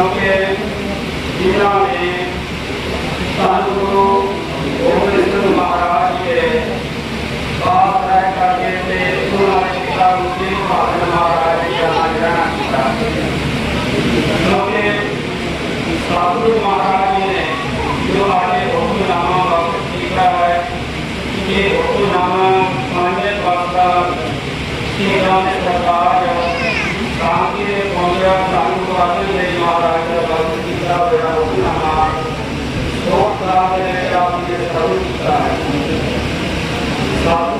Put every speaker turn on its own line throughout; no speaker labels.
Okay. Amen.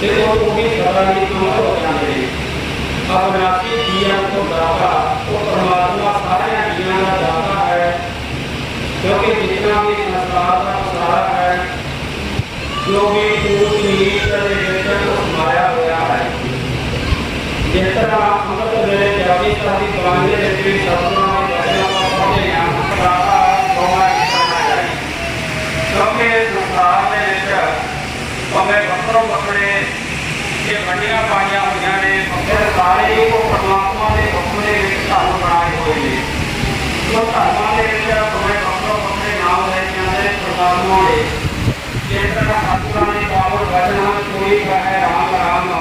ਤੇ ਉਹ ਉਹ ਵੀ ਸਦਾ ਹੀ ਤੁਮ ਹੋ ਜਾਂਦੇ ਅਬਨਾਸੀ ਜੀਆਂ ਤੋਂ ਦਾਤਾ, ਉਹ ਪਰਮਾਤਮਾ ਸਾਰਿਆਂ ਜੀਵਾਂ ਦਾ ਦਾਤਾ ਹੈ। ਕਿਉਂਕਿ ਜਿਤਨਾ ਵੀ ਸੰਸਾਰ ਦਾ ਸਾਰਾ ਹੈ, ਜੋ ਵੀ ਕੂਟ ਨੀਤ ਦੇ ਵਿੱਚ ਉਹ ਸਮਾਇਆ ਹੋਇਆ ਹੈ। ਜਿਸ ਤਰ੍ਹਾਂ ਅੰਮ੍ਰਿਤ ਵੇਲੇ ਜਾਗੀ ਸਾਡੀ ਬਾਣੀ ਦੇ ਵਿੱਚ ਵੀ ਸਤਿਨਾਮ ਦੇ ਵਚਨਾਂ ਨੂੰ ਪੜ੍ਹਦੇ ਹਾਂ ਪ੍ਰਾਪਾ ਹੋਣਾ ਕਰਨਾ ਹੈ? ਕਿਉਂਕਿ ਸੰਸਾਰ ਵਿੱਚ ਵੰਡੀਆਂ ਪਾਈਆਂ ਹੋਈਆਂ ਨੇ, ਫਿਰ ਸਾਰੇ ਹੀ ਉਹ ਪਰਮਾਤਮਾ ਦੇ ਹੁਕਮ ਦੇ ਵਿੱਚ ਧਰਮ ਬਣਾਏ ਹੋਏ ਨੇ। ਉਹ ਧਰਮਾਂ ਦੇ ਵਿੱਚ ਭਾਵੇਂ ਵੱਖਰੋ ਵੱਖਰੇ ਨਾਮ ਲੈ ਜਾਂਦੇ ਨੇ ਪਰਮਾਤਮਾ ਦੇ। ਜਿਸ ਤਰ੍ਹਾਂ ਨੇ ਪਾਵਨ ਵਚਨ ਕੋਈ ਕਹੇ ਰਾਮ ਰਾਮ,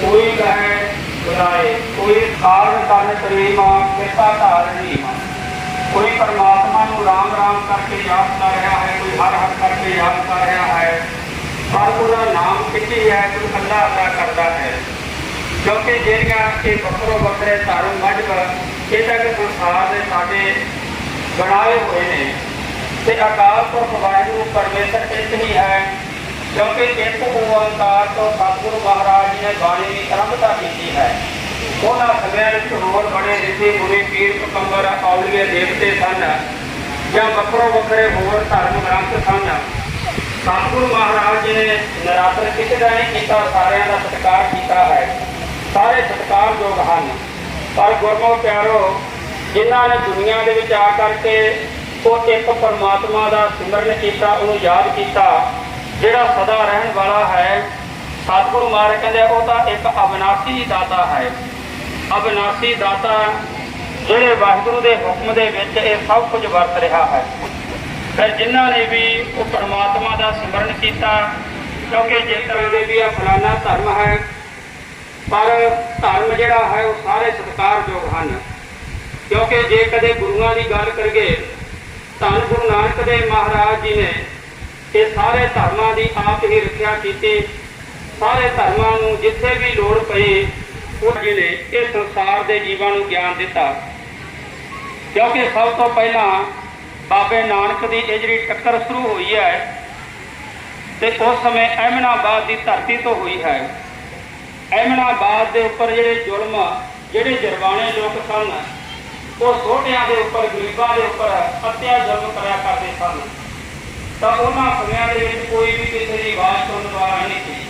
ਕੋਈ ਕਹੇ ਬੁਲਾਏ, ਕੋਈ ਖਾਲ ਕਰਨ ਕਰੀਮਾ ਕਿਰਪਾ ਧਾਰਨੀ ਕੋਈ ਪਰਮਾਤਮਾ ਨੂੰ ਰਾਮ ਰਾਮ ਕਰਕੇ ਯਾਦ ਕਰ ਰਿਹਾ ਹੈ, ਕੋਈ ਹਰ ਹਰ ਕਰਕੇ ਯਾਦ ਕਰ ਰਿਹਾ ਹੈ। ਪਰ ਉਹਦਾ ਨਾਮ ਕਿੱਥੇ ਹੈ, ਕੋਈ ਅੱਲਾ ਅੱਲਾ ਕਰਦਾ ਹੈ। ਕਿਉਂਕਿ ਜਿਹੜੀਆਂ ਇਹ ਵੱਖਰੋ ਵੱਖਰੇ ਧਰਮ ਮਜ਼ਹਬ ਇਹ ਤੱਕ ਸੰਸਾਰ ਦੇ ਸਾਡੇ ਬਣਾਏ ਹੋਏ ਨੇ। ਤੇ ਅਕਾਲ ਪੁਰਖ ਵਾਹਿਗੁਰੂ ਪਰਮੇਸ਼ਰ ਇੱਕ ਹੀ ਹੈ। ਕਿਉਂਕਿ ਇੱਕ ਓੰਕਾਰ ਤੋਂ ਸਤਿਗੁਰੂ ਮਹਾਰਾਜ ਜੀ ਨੇ ਬਾਣੀ ਦੀ ਆਰੰਭਤਾ ਕੀਤੀ ਹੈ। ਉਹਨਾਂ ਸਮਿਆਂ ਵਿੱਚ ਹੋਰ ਬੜੇ ਰਿਸ਼ੀ ਮੁਨੀ ਪੀਰ ਪਕੰਬਰ ਔਲੀਏ ਦੇਵਤੇ ਸਨ ਜਾਂ ਵੱਖਰੋ ਵੱਖਰੇ ਹੋਰ ਧਰਮ ਗ੍ਰੰਥ ਸਨ। ਸਤਿਗੁਰੂ ਮਹਾਰਾਜ ਜੀ ਨੇ ਨਰਾਤਰ ਕਿਸੇ ਦਾ ਨਹੀਂ ਕੀਤਾ, ਸਾਰਿਆਂ ਦਾ ਸਤਿਕਾਰ ਕੀਤਾ ਹੈ। ਸਾਰੇ ਸਤਿਕਾਰਯੋਗ ਹਨ। ਪਰ ਗੁਰਮੁਖ ਪਿਆਰੋ, ਜਿਨ੍ਹਾਂ ਨੇ ਦੁਨੀਆ ਦੇ ਵਿੱਚ ਆ ਕਰਕੇ ਉਹ ਇੱਕ ਪਰਮਾਤਮਾ ਦਾ ਸਿਮਰਨ ਕੀਤਾ, ਉਹਨੂੰ ਯਾਦ ਕੀਤਾ, ਜਿਹੜਾ ਸਦਾ ਰਹਿਣ ਵਾਲਾ ਹੈ, ਸਤਿਗੁਰੂ ਮਹਾਰਾਜ ਕਹਿੰਦੇ ਉਹ ਤਾਂ ਇੱਕ ਅਬਨਾਸੀ ਦਾਤਾ ਹੈ। ਅਬਨਾਸੀ ਦਾਤਾ, ਜਿਹੜੇ ਵਾਹਿਗੁਰੂ ਦੇ ਹੁਕਮ ਦੇ ਵਿੱਚ ਇਹ ਸਭ ਕੁਝ ਵਰਤ ਰਿਹਾ ਹੈ। ਫਿਰ ਜਿਨ੍ਹਾਂ ਨੇ ਵੀ ਉਹ ਪਰਮਾਤਮਾ ਦਾ ਸਿਮਰਨ ਕੀਤਾ, ਕਿਉਂਕਿ ਜਿਸ ਤਰ੍ਹਾਂ ਦੇ ਵੀ ਆ ਫਲਾਣਾ ਧਰਮ ਹੈ, ਪਰ ਧਰਮ ਜਿਹੜਾ ਹੈ ਉਹ ਸਾਰੇ ਸਤਿਕਾਰਯੋਗ ਹਨ। ਕਿਉਂਕਿ ਜੇ ਕਦੇ ਗੁਰੂਆਂ ਦੀ ਗੱਲ ਕਰੀਏ, ਧੰਨ ਗੁਰੂ ਨਾਨਕ ਦੇਵ ਮਹਾਰਾਜ ਜੀ ਨੇ ਇਹ ਸਾਰੇ ਧਰਮਾਂ ਦੀ ਆਪ ਹੀ ਰੱਖਿਆ ਕੀਤੀ। ਸਾਰੇ ਧਰਮਾਂ ਨੂੰ ਜਿੱਥੇ ਵੀ ਲੋੜ ਪਈ, ਉਹ ਜੀ ਨੇ ਇਹ ਸੰਸਾਰ ਦੇ ਜੀਵਾਂ ਨੂੰ ਗਿਆਨ ਦਿੱਤਾ। ਕਿਉਂਕਿ ਸਭ ਤੋਂ ਪਹਿਲਾਂ ਬਾਬੇ ਨਾਨਕ ਦੀ ਇਹ ਜਿਹੜੀ ਟੱਕਰ ਸ਼ੁਰੂ ਹੋਈ ਹੈ ਤੇ ਉਸ ਸਮੇਂ ਅਹਿਮਨਾਬਾਦ ਦੀ ਧਰਤੀ ਤੋਂ ਹੋਈ ਹੈ। ਅਹਿਮਨਾਬਾਦ ਦੇ ਉੱਪਰ ਜਿਹੜੇ ਜ਼ੁਲਮ ਜਿਹੜੇ ਜਰਵਾਣੇ ਲੋਕ ਸਨ, ਉਹ ਛੋਟਿਆਂ ਦੇ ਉੱਪਰ, ਗਰੀਬਾਂ ਦੇ ਉੱਪਰ ਹੱਤਿਆ, ਜ਼ੁਲਮ ਕਰਿਆ ਕਰਦੇ ਸਨ। ਤਾਂ ਉਹਨਾਂ ਸਮਿਆਂ ਦੇ ਵਿੱਚ ਕੋਈ ਵੀ ਕਿਸੇ ਦੀ ਆਵਾਜ਼ ਸੁਣਨ ਵਾਲਾ ਨਹੀਂ ਸੀ।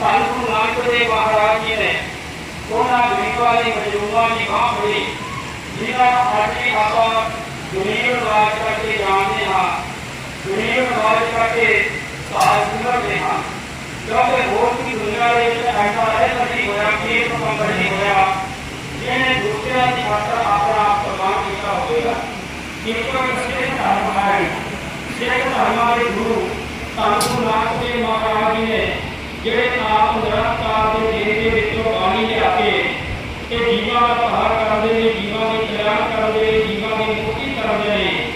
ਧੰਨ ਗੁਰੂ ਨਾਨਕ ਦੇਵ ਮਹਾਰਾਜ ਜੀ ਨੇ ਉਹਨਾਂ ਗਰੀਬਾਂ ਦੀ, ਮਜਲੂਮਾਂ ਦੀ ਬਾਹ ਫੜੀ ਜਿਹਦਾ ਅੱਜ ਵੀ ਆਪਾਂ ਸੁਨੀਲ ਰਾਜ ਕਰਕੇ ਜਾਣਦੇ ਹਾਂ ਸੁਨੀਲ ਰਾਜ ਕਰਕੇ ਸਾਹ ਸੁਣਦੇ ਹਾਂ ਕਿਉਂਕਿ ਹੋਰ ਕੀ ਦੁਨੀਆ ਦੇ ਵਿੱਚ ਐਸਾ ਹੈ ਕਿ ਹੋਇਆ ਕਿ ਇੱਕ ਪੰਗੜ ਨਹੀਂ ਹੋਇਆ ਜਿਹਨੇ ਦੁਨੀਆ ਦੀ ਖਾਤਰ ਆਪਣਾ ਆਪ ਕੁਰਬਾਨ ਕੀਤਾ ਹੋਵੇਗਾ ਕਿਰਪਾ ਕਰਕੇ ਧਰਮ ਹੈ ਜਿਹੜੇ ਧਰਮ ਵਾਲੇ ਗੁਰੂ ਤਾਂਗੂ ਨਾਥ ਦੇ ਮਹਾਰਾਜ ਜੀ ਨੇ ਜਿਹੜੇ ਆਪ ਨਿਰੰਕਾਰ ਦੇ ਦੇਹ ਦੇ ਵਿੱਚੋਂ ਪਾਣੀ ਲਿਆ ਕੇ ਇਹ ਜੀਵਾਂ ਦਾ ਪਹਾੜ ਕਰਦੇ ਨੇ ਜੀਵਾਂ ਦੇ ਕਲਿਆਣ ਕਰਦੇ ਨੇ ਜੀਵਾਂ ਦੇ ਕਰਦੇ ਨੇ।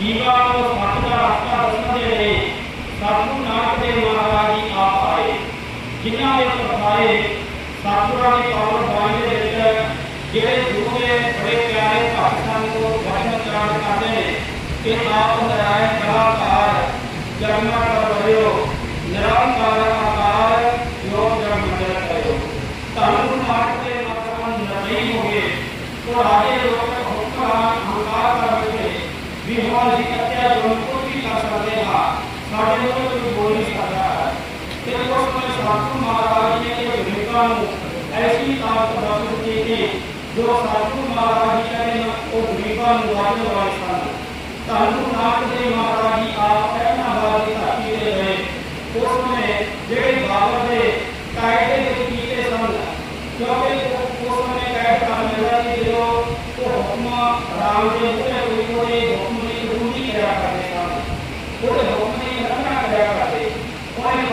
ਜੀਵਾਂ ਨੂੰ ਸੱਚ ਦਾ ਰਸਤਾ ਦੱਸਦੇ ਨੇ। ਸਤਿਗੁਰੂ ਨਾਨਕ ਦੇਵ ਮਹਾਰਾਜ ਜੀ ਆਪ ਆਏ। ਜਿਨ੍ਹਾਂ ਦੇ ਪਰਖਾਏ ਸਤਿਗੁਰਾਂ ਦੀ ਪਾਵਨ ਬਾਣੀ ਦੇ ਵਿੱਚ ਜਿਹੜੇ ਗੁਰੂ ਦੇ ਬੜੇ ਪਿਆਰੇ ਭਗਤ ਸਨ ਉਹ ਵਚਨ ਚਰਨ ਕਰਦੇ ਨੇ ਕਿ ਆਪ ਨਰਾਇਣ ਕਲਾਕਾਰ ਜਨਮ ਕਰ ਵਰਿਓ ਨਿਰੰਕਾਰ ਆਕਾਰ ਜੋ ਜਨਮ ਮੰਡਲ ਕਰਿਓ ਧੰਨ ਗੁਰੂ ਨਾਨਕ ਦੇ ਮਤਲਬ ਨਹੀਂ ਹੋ ਗਏ ਜੋ ਰਾਜੇ ਲੋਕ ਹੁਕਮਾਂ ਹੰਕਾਰ ਕਰ ਬੈਠੇ ਵੀ ਹੁਣ ਅਸੀਂ ਕੱਟਿਆ ਜੋ ਕੁਝ ਕਰ ਸਕਦੇ ਹਾਂ। ਸਾਡੇ ਕੋਲ ਕੋਈ ਬੋਲ ਨਹੀਂ ਸਕਦਾ ਹੈ। ਤੇ ਉਸ ਸਮੇਂ ਸਾਧੂ ਮਹਾਰਾਜ ਜੀ ਨੇ ਗਰੀਬਾਂ ਨੂੰ ਐਸੀ ਤਾਕਤ ਬਖਸ਼ ਦਿੱਤੀ ਕਿ ਜੋ ਸਾਧੂ ਮਹਾਰਾਜ ਜੀ ਨੇ ਉਹ ਗਰੀਬਾਂ ਨੂੰ ਵਾਜਣ ਵਾਲੇ ਸਨ। ਧੰਨ ਨਾਨਕ ਦੇ ਮਹਾਰਾਜ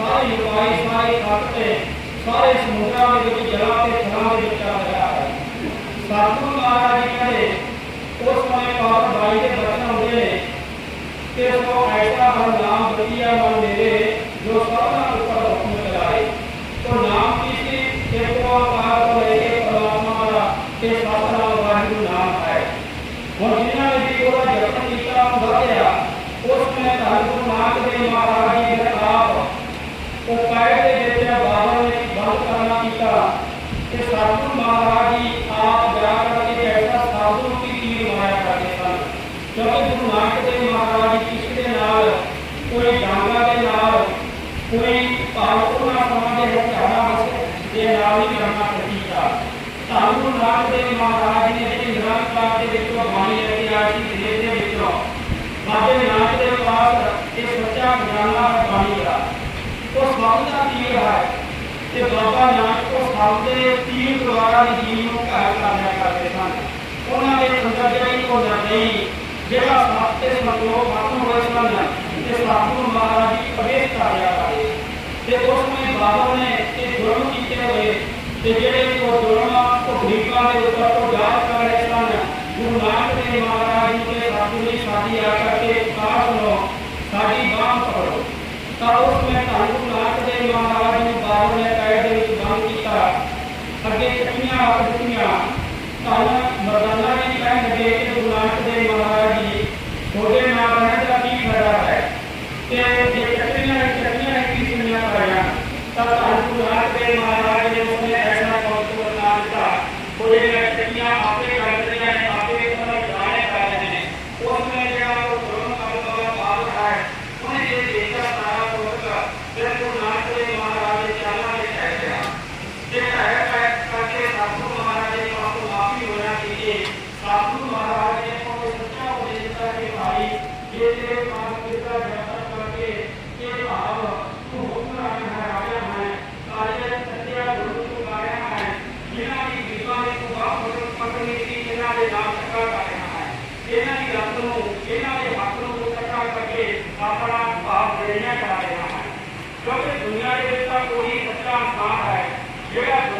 ਸਾਰੀ ਲੁਕਾਈ ਸਾਰੇ ਖੱਤ ਤੇ ਸਾਰੇ ਸਮੁੰਦਰਾਂ ਦੇ ਵਿੱਚ ਜਲਾਂ ਤੇ ਥਲਾਂ ਦੇ ਵਿੱਚ ਚੱਲ ਰਿਹਾ ਹੈ। ਸਤਿਗੁਰੂ ਮਹਾਰਾਜ ਜੀ ਕਹਿੰਦੇ, ਉਸ ਸਮੇਂ ਪਾਪ ਬਾਈ ਦੇ ਬਚਨ ਹੁੰਦੇ ਨੇ। ਕਿ ਸੋ ਐਸਾ ਹਰ ਨਾਮ ਬਤੀਆ ਮਨ ਮੇਰੇ ਜੋ ਸਭਨਾ ਉੱਪਰ ਹੁਕਮ ਚਲਾਏ। ਤੋ ਨਾਮ ਕੀ ਸੀ? ਇੱਕ ਆਕਾਰ ਤੋਂ ਲੈ ਕੇ ਪਰਮਾਤਮਾ ਦਾ ਤੇ ਸਤਨਾਮ ਵਾਹਿਗੁਰੂ ਨਾਮ ਹੈ। ਹੁਣ ਜਿਨ੍ਹਾਂ ਨੇ ਵੀ ਉਹਦਾ ਜਪਨ ਕੀਤਾ ਉਹ ਵਧਿਆ। ਉਸ ਨੇ ਧੰਨ ਗੁਰੂ ਨਾਨਕ ਦੇਵ ਮਹਾਰਾਜ ਜੀ ਦੇ ਉਹ ਕਾਇਦ ਦੇ ਵਿੱਚ ਬਾਬਾ ਨੇ ਬੰਦ ਕਰਨਾ ਕੀਤਾ ਕਿ ਸਤਿਗੁਰੂ ਮਹਾਰਾਜ ਜੀ ਆਪ ਜਾ ਕਰਕੇ ਐਸਾ ਸਾਧੂ ਕੀ ਤੀਰ ਮਾਰਿਆ ਕਰਦੇ ਸਨ। ਕਿਉਂਕਿ ਗੁਰੂ ਨਾਨਕ ਦੇਵ ਮਹਾਰਾਜ ਜੀ ਕਿਸੇ ਦੇ ਨਾਲ, ਕੋਈ ਡਾਂਗਾ ਦੇ ਨਾਲ, ਕੋਈ ਭਾਵ ਉਹਨਾਂ ਸਮਾਂ ਦੇ ਹਥਿਆਰਾਂ ਵਿੱਚ ਦੇ ਨਾਲ ਹੀ ਕਰਨਾ ਕੀਤਾ। ਤਾਂ ਗੁਰੂ ਨਾਨਕ ਦੇਵ ਮਹਾਰਾਜ ਜੀ ਨੇ ਜਿਹੜੀ ਨਿਰੰਕਾਰ ਦੇ ਵਿੱਚੋਂ ਬਾਣੀ ਲੈ ਕੇ ਆਈ ਸੀ ਦੇਸ਼ ਦੇ ਵਿੱਚੋਂ। ਬਾਬੇ ਨਾਨਕ ਦੇ ਪਾਸ ਇਹ ਸੱਚਾ ਖਜ਼ਾਨਾ ਹੈ ਬਾਣੀ ਦਾ ਉਹ ਸਭ ਦਾ ਤੀਰ ਹੈ ਤੇ ਬਾਬਾ ਨਾਨਕ ਉਹ ਸਭ ਦੇ ਤੀਰ ਦੁਆਰਾ ਹੀ ਜੀਵ ਨੂੰ ਘਾਇਲ ਕਰਨਾ ਕਰਦੇ ਸਨ ਉਹਨਾਂ ਦੇ ਅੰਦਰ ਜਿਹੜੀ ਉਹ ਨਹੀਂ ਜਿਹੜਾ ਸੱਤ ਤੇ ਸੰਤੋਖ ਖਤਮ ਹੋਏ ਸਨ ਤੇ ਸਤਿਗੁਰੂ ਮਹਾਰਾਜ ਜੀ ਪ੍ਰਵੇਸ਼ ਕਰ ਲਿਆ ਕਰੇ ਤੇ ਉਸ ਸਮੇਂ ਬਾਬਾ ਨੇ ਇਹ ਜ਼ੁਲਮ ਕੀਤੇ ਹੋਏ ਤੇ ਜਿਹੜੇ ਉਹ ਜ਼ੁਲਮ ਉਹ ਗਰੀਬਾਂ ਦੇ ਉੱਪਰ ਉਹ ਜਾਤ ਕਰ ਰਹੇ ਸਨ ਗੁਰੂ ਨਾਨਕ ਦੇਵ ਮਹਾਰਾਜ ਜੀ ਦੇ ਸਤਿਗੁਰੂ ਜੀ ਸਾਡੀ ਆ ਕਰਕੇ ਪੁਕਾਰ ਸੁਣੋ ਸਾਡੀ ਬਾਹ ਪਕੜੋ ਤਾਂ ਉਸ ਸਮੇਂ ਧੰਨ ਗੁਰੂ ਨਾਨਕ ਦੇਵ ਮਹਾਰਾਜ ਜੀ ਨੂੰ ਬਾਬਾ ਨੇ ਕਾਇਦ ਦੇ ਵਿੱਚ ਬੰਦ ਕੀਤਾ ਅੱਗੇ ਚੱਕੀਆਂ ਆਖ ਦਿੱਤੀਆਂ ਧੰਨ ਮਰਦਾਨਾ ਜੀ ਕਹਿਣ ਲੱਗੇ ਕਿ ਗੁਰੂ ਨਾਨਕ ਦੇਵ ਮਹਾਰਾਜ ਜੀ ਤੁਹਾਡੇ ਨਾਲ ਰਹਿਣ ਦਾ ਕੀ ਫਾਇਦਾ ਹੈ ਤੇ ਜੇ ਚੱਕੀਆਂ ਨੇ ਚੱਕੀਆਂ ਨੇ ਕੀ ਸੁਣਿਆ ਪਾਇਆ ਤਾਂ ਧੰਨ ਗੁਰੂ ਨਾਨਕ ਦੇਵ ਮਹਾਰਾਜ ਨੇ ਉਸਨੇ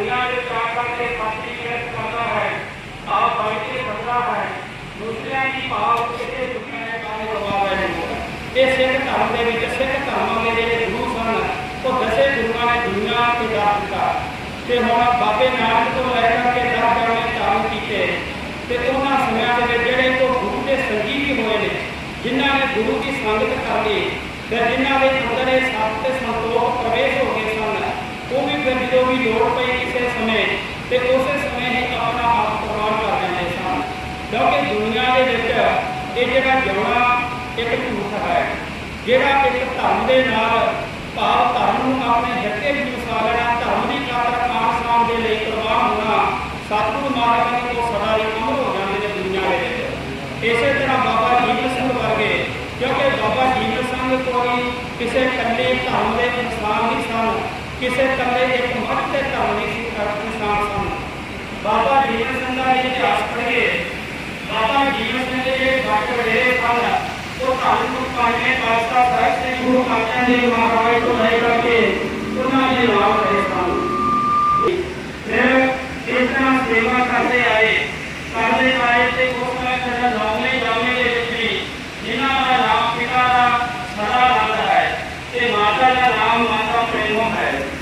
ਜਿਹੜਾ ਦੁਨੀਆ ਦੇ ਵਿੱਚ ਆ ਕਰਕੇ ਸਾਥੀ ਕਿਰਤ ਕਰਦਾ ਹੈ ਆਪ ਬਣ ਕੇ ਫਸਦਾ ਹੈ ਦੂਸਰਿਆਂ ਦੀ ਭਾਵ ਕਿਤੇ ਦੁਨੀਆ ਦੇ ਕੰਮ ਕਰਵਾ ਰਹੇ ਨੇ ਇਹ ਸਿੱਖ ਧਰਮ ਦੇ ਵਿੱਚ ਸਿੱਖ ਧਰਮਾਂ ਦੇ ਜਿਹੜੇ ਗੁਰੂ ਸਨ ਉਹ ਦਸੇ ਗੁਰੂਆਂ ਨੇ ਦੁਨੀਆ ਤੇ ਜਾ ਦਿੱਤਾ ਤੇ ਹੁਣ ਬਾਬੇ ਨਾਨਕ ਤੋਂ ਲੈ ਕਰਕੇ ਦਸ ਜਾਣੇ ਚਾਲੂ ਕੀਤੇ ਤੇ ਉਹਨਾਂ ਸਮਿਆਂ ਦੇ ਵਿੱਚ ਜਿਹੜੇ ਤੋਂ ਗੁਰੂ ਦੇ ਸੰਗੀ ਵੀ ਹੋਏ ਨੇ ਜਿਨ੍ਹਾਂ ਨੇ ਗੁਰੂ ਦੀ ਸੰਗਤ ਕਰ ਲਈ ਤੇ ਜਿਨ੍ਹਾਂ ਦੇ ਅੰਦਰ ਇਹ ਸੱਤ ਤੇ ਸੰਤੋਖ ਪ੍ਰਵੇਸ਼ ਹੋ ਗਏ ਸਨ ਉਹ ਵੀ ਫਿਰ ਜਦੋਂ ਵੀ ਲੋੜ ਪਈ ਕਿਸੇ ਸਮੇਂ ਤੇ ਉਸੇ ਸਮੇਂ ਹੀ ਆਪਣਾ ਆਪ ਕੁਰਬਾਨ ਕਰ ਦਿੰਦੇ ਸਨ। ਕਿਉਂਕਿ ਦੁਨੀਆ ਦੇ ਵਿੱਚ ਇਹ ਜਿਹੜਾ ਜਿਉਣਾ ਇੱਕ ਝੂਠ ਹੈ, ਜਿਹੜਾ ਇੱਕ ਧਰਮ ਦੇ ਨਾਲ ਭਾਵ ਧਰਮ ਨੂੰ ਆਪਣੇ ਜੱਟੇ ਵਿੱਚ ਵਸਾ ਲੈਣਾ ਧਰਮ ਦੀ ਖਾਤਰ ਆਸਾਨ ਦੇ ਲਈ ਕੁਰਬਾਨ ਹੋਣਾ ਸਤਿਗੁਰੂ ਮਹਾਰਾਜ ਨੇ ਉਹ ਸਦਾ ਲਈ ਅਮਰ ਹੋ ਜਾਂਦੇ ਨੇ ਦੁਨੀਆ ਦੇ ਵਿੱਚ। ਇਸੇ ਤਰ੍ਹਾਂ ਬਾਬਾ ਜੀਵਨ ਸਿੰਘ ਵਰਗੇ, ਕਿਉਂਕਿ ਬਾਬਾ ਜੀਵਨ ਸਿੰਘ ਕੋਈ ਕਿਸੇ ਇਕੱਲੇ ਧਰਮ ਦੇ ਇਨਸਾਨ ਨਹੀਂ ਸਨ। ਕਿਸੇ ਕੰਮੇ ਦੇ ਪਹੁੰਚ ਤੇ ਕਰਨੀ ਸੀ ਕਰਨੀ ਸਾਥ ਸੁਣ ਬਾਬਾ ਜੀ ਸਿੰਘ ਦਾ ਇਤਿਹਾਸ ਪੜ੍ਹੇ ਬਾਬਾ ਜੀ ਸਿੰਘ ਦੇ ਜਿਹੜੇ ਘੱਟ ਵੜੇ ਫਲ ਉਹ ਧਾਰਨ ਨੂੰ ਪਾਇਨੇ ਬਾਸਤਾ ਸਾਹਿਬ ਤੇ ਗੁਰੂ ਕਾਚਾ ਦੇ ਮਹਾਰਾਜ ਤੋਂ ਲੈ ਕੇ ਉਹਨਾਂ ਦੇ ਨਾਲ ਰਹੇ ਸਨ ਫਿਰ ਇਸ ਤਰ੍ਹਾਂ ਸੇਵਾ ਕਰਦੇ ਆਏ ਕਰਦੇ ਆਏ ਤੇ ਉਹ ਮੈਂ ਜਿਹੜਾ ਨਾਮਲੇ ਜਾਮੇ ਦੇ ਵਿੱਚ ਵੀ ਜਿਨ੍ਹਾਂ ਦਾ ਨਾਮ ਪਿਤਾ ਦਾ ਸਦਾ ਰਹਿੰਦਾ ਹੈ ਤੇ ਮਾਤਾ ਦਾ 张学光。